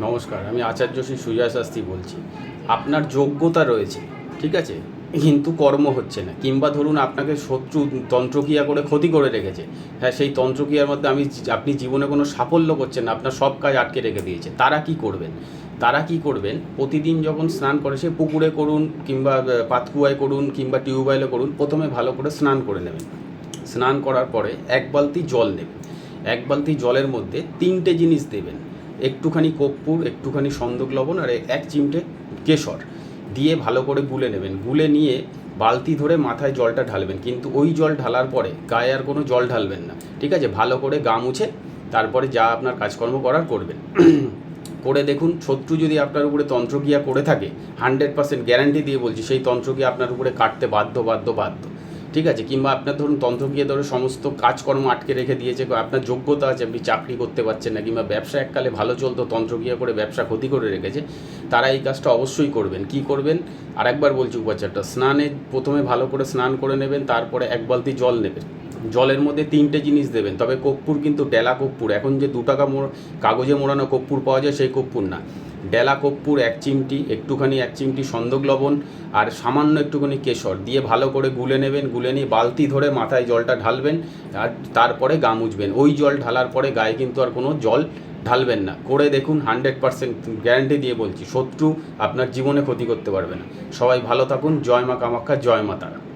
নমস্কার, আমি আচার্য শ্রী সুজয় শাস্ত্রী বলছি। আপনার যোগ্যতা রয়েছে, ঠিক আছে? কিন্তু কর্ম হচ্ছে না। কিংবা ধরুন আপনাকে শত্রু তন্ত্রক্রিয়া করে ক্ষতি করে রেখেছে। হ্যাঁ সেই তন্ত্রক্রিয়ার মধ্যে আমি আপনি জীবনে কোনো সাফল্য করছেন না, আপনার সব কাজ আটকে রেখে দিয়েছে। তারা কি করবেন? তারা কি করবেন? প্রতিদিন যখন স্নান করে, সে পুকুরে করুন কিংবা পাতকুয়ায় করুন কিংবা টিউবওয়েলে করুন, প্রথমে ভালো করে স্নান করে নেবেন। স্নান করার পরে এক বালতি জল নেবেন। এক বালতি জলের মধ্যে তিনটে জিনিস দেবেন। একটুখানি কর্পূর, একটুখানি সন্দক লবণ আর এক চিমটে কেশর দিয়ে ভালো করে গুলে নেবেন। গুলে নিয়ে বালতি ধরে মাথায় জলটা ঢালবেন। কিন্তু ওই জল ঢালার পরে গায়ে আর কোনো জল ঢালবেন না। ঠিক আছে? ভালো করে গা মুছে তারপরে যা আপনার কাজকর্ম করার করবেন। করে দেখুন, শত্রু যদি আপনার উপরে তন্ত্রক্রিয়া করে থাকে হান্ড্রেড পার্সেন্ট গ্যারান্টি দিয়ে বলছি, সেই তন্ত্রক্রিয়া আপনার উপরে কাটতে বাধ্য বাধ্য বাধ্য। ঠিক আছে, কিংবা আপনার ধরুন তন্ত্রক্রিয়া ধরে সমস্ত কাজকর্ম আটকে রেখে দিয়েছে আপনার যোগ্যতা আছে, আপনি চাকরি করতে পারছেন না, কিংবা ব্যবসা এককালে ভালো চলতো তন্ত্রক্রিয়া করে ব্যবসা ক্ষতি করে রেখেছে, তারা এই কাজটা অবশ্যই করবেন। কি করবেন? আর একবার বলছি উপাচারটা স্নানে প্রথমে ভালো করে স্নান করে নেবেন, তারপরে এক বালতি জল নেবেন। জলের মধ্যে তিনটে জিনিস দেবেন। তবে কর্পূর কিন্তু ডেলা কর্পূর। এখন যে দু টাকা মোড়, কাগজে মোড়ানো কর্পূর পাওয়া যায়, সেই কর্পূর না। ডেলা কর্পূর এক চিমটি, একটুখানি এক চিমটি সন্দক লবণ আর সামান্য একটুখানি কেশর দিয়ে ভালো করে গুলে নেবেন, গুলে নিয়ে বালতি ধরে মাথায় জলটা ঢালবেন আর তারপরে গা মুছবেন। ওই জল ঢালার পরে গায়ে কিন্তু আর কোনো জল ঢালবেন না। করে দেখুন, হান্ড্রেড পার্সেন্ট গ্যারান্টি দিয়ে বলছি, শত্রু আপনার জীবনে ক্ষতি করতে পারবে না। সবাই ভালো থাকুন। জয় মা কামাখ্যা, জয় মা তারা।